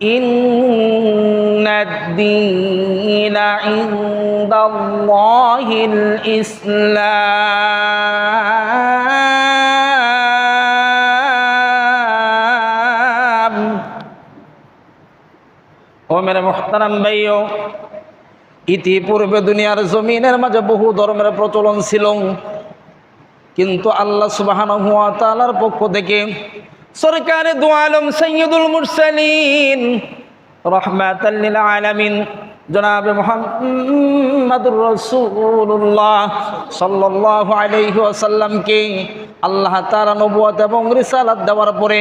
إن الدين عند الله الإسلام ও মেরে মোহতারাম ভাইও ইতিপূর্বে দুনিয়ার জমিনের মাঝে বহু ধর্মের প্রচলন ছিল কিন্তু আল্লাহ সুবাহান হুয়া তালার পক্ষ থেকে সরকারে দু আলম সৈয়দুল মুরসালিন। রহমাতাল্লিল আলামিন। জনাবে মোহাম্মদুর রসুল্লাহ সাল্লাহ ওয়াসাল্লামকে আল্লাহ তারা নবুয়াত এবং রিসালাত দেওয়ার পরে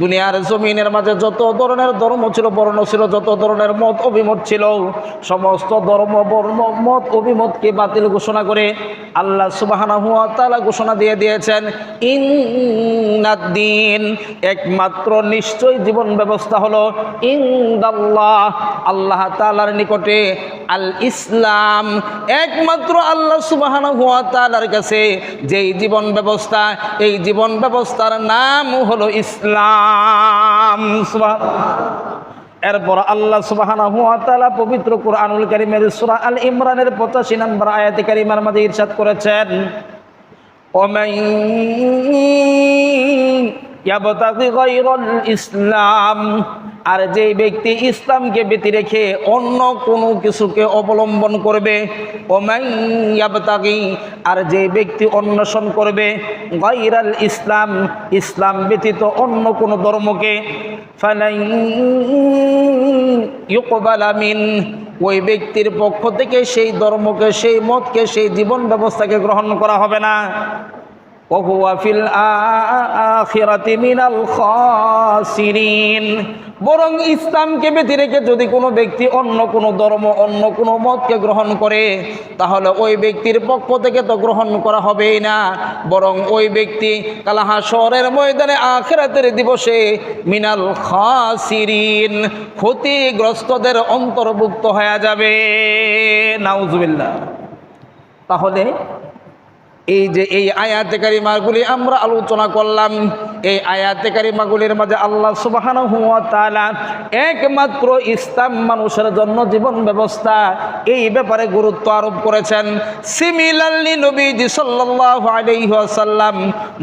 দুনিয়ার জমিনের মাঝে যত ধরনের ধর্ম ছিল, বর্ণ ছিল, যত ধরনের মত অভিমত ছিল, সমস্ত ধর্ম, বর্ণ, মত অভিমতকে বাতিল ঘোষণা করে আল্লাহ সুবাহানা হুয়া তালা ঘোষণা দিয়ে দিয়েছেন, ইন্নাদ্দিন একমাত্র নিশ্চয় জীবন ব্যবস্থা হলো ইন্দাল্লাহ, আল্লাহ তালার নিকটে আল ইসলাম একমাত্র আল্লাহ সুবাহানা হুয়া তালার কাছে যেই জীবন ব্যবস্থা এই জীবন ব্যবস্থার নাম হলো ইসলাম সুবহান- এরপর আল্লাহ সুবাহানা হুয়া তাআলা পবিত্র কুরআনুল কারীমের সূরা আল ইমরানের 85 নম্বর আয়াতে কারিমার মধ্যে ইরশাদ করেছেন ومن ইয়াবতাগি গায়রাল ইসলাম আর যে ব্যক্তি ইসলামকে ব্যতি রেখে অন্য কোনো কিছুকে অবলম্বন করবে ওমাই ইয়াবতাগি আর যে ব্যক্তি অন্বেষণ করবে গাইরাল ইসলাম ইসলাম ব্যতীত অন্য কোনো ধর্মকে ইকবালামিন ওই ব্যক্তির পক্ষ থেকে সেই ধর্মকে, সেই মতকে, সেই জীবন ব্যবস্থাকে গ্রহণ করা হবে না। ওহুয়া আফিল আখিরাতি মিনাল খাসিরিন। বরং ইসলামকে ব্যতি রেখে যদি কোনো ব্যক্তি অন্য কোনো ধর্ম, অন্য কোনো মতকে গ্রহণ করে, তাহলে ওই ব্যক্তির পক্ষ থেকে তো গ্রহণ করা হবেই না। বরং ওই ব্যক্তি কালাহা শহরের ময়দানে আখেরাতের দিবসে মিনাল খাসিরিন, ক্ষতিগ্রস্তদের অন্তর্ভুক্ত হয়ে যাবে। নাউজুবিল্লাহ। তাহলে এই যে এই আয়াতে কারিমাগুলি আমরা আলোচনা করলাম এই আয়াতে কারিমাগুলির মাঝে আল্লাহ সুবাহান হুয়া তাআলা একমাত্র ইসলাম মানুষের জন্য জীবন ব্যবস্থা, এই ব্যাপারে গুরুত্ব আরোপ করেছেন। সিমিলারলি নবীজি সাল্লাল্লাহু আলাইহি ওয়াসাল্লাম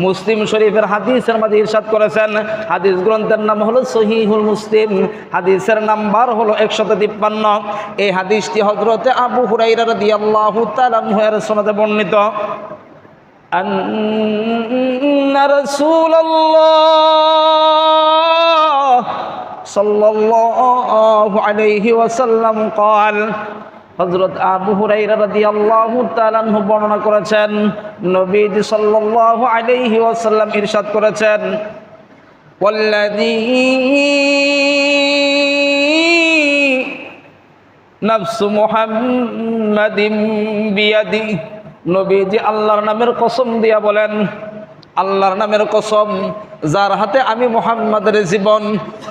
মুসলিম শরীফের হাদিসের মাঝে ইরশাদ করেছেন। হাদিস গ্রন্থের নাম হলো সহিহুল মুসলিম। হাদিসের নাম্বার হলো একশত তিপ্পান্ন। এই হাদিসটি হজরতে আবু হুরাইরা রাদিয়াল্লাহু তাআলা এর সনদে বর্ণিত। أن رسول الله صلى الله عليه وسلم قال হজরত আবু হুরাইরা রাদিয়াল্লাহু তাআলা আনহু বর্ণনা করেছেন নবীজি সাল্লাল্লাহু আলাইহি ওয়াসাল্লাম ইরশাদ করেছেন والذي نفس محمد بيده নবীজি আল্লাহর নামের কসম দিয়া বলেন, আল্লাহর নামের কসম, যার হাতে আমি মোহাম্মদের জীবন,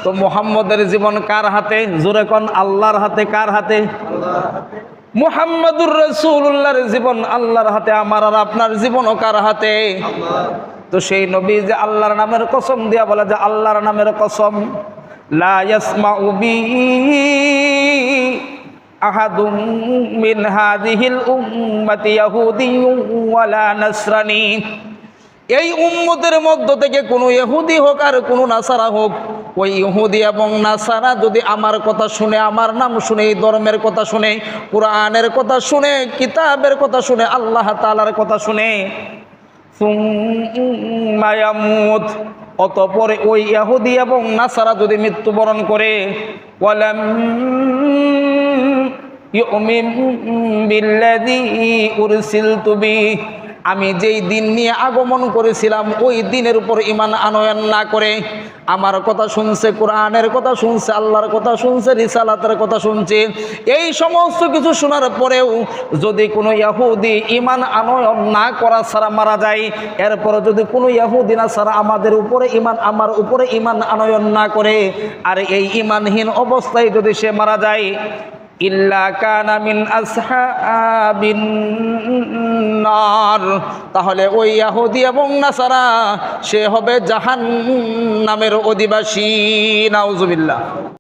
তো মোহাম্মদের জীবন কার হাতে? জোরে কন, আল্লাহর হাতে কার হাতে? মুহাম্মাদুর রসুল্লাহর জীবন আল্লাহর হাতে, আমার আর আপনার জীবনও কার হাতে? তো সেই নবী যে আল্লাহর নামের কসম দিয়া বলে যে, আল্লাহর নামের কসম, লা আহাদুম মিন হাদিহিল উম্মতি ইয়াহুদিয়্যুন ওয়ালা নাসরানি। এই উম্মতের মধ্য থেকে কোনো ইহুদি হোক আর কোনো নাসারা হোক, ওই ইহুদি এবং নাসারা যদি আমার কথা শুনে, আমার নাম শুনে, এই ধর্মের কথা শুনে, কোরআনের কথা শুনে, কিতাবের কথা শুনে, আল্লাহ তালার কথা শুনে মায়ামুত অতপরে ওই ইহুদি এবং নাসারা যদি মৃত্যুবরণ করে আমি যেই দিন নিয়ে আগমন করেছিলাম, ওই দিনের উপর ইমান আনয়ন না করে আমার কথা শুনছে কোরআনের কথা শুনছে আল্লাহর কথা শুনছে, রিসালাতের কথা শুনছে। এই সমস্ত কিছু শোনার পরেও যদি কোনো ইয়াহুদি ইমান আনয়ন না করা ছাড়া মারা যায় এরপরে যদি কোনো ইয়াহুদি না ছাড়া আমাদের উপরে ইমান আমার উপরে ইমান আনয়ন না করে, আর এই ইমানহীন অবস্থায় যদি সে মারা যায় তাহলে ওই ইয়াহুদি এবং নাসারা সে হবে জাহান নামের অধিবাসী নাউজুবিল্লাহ।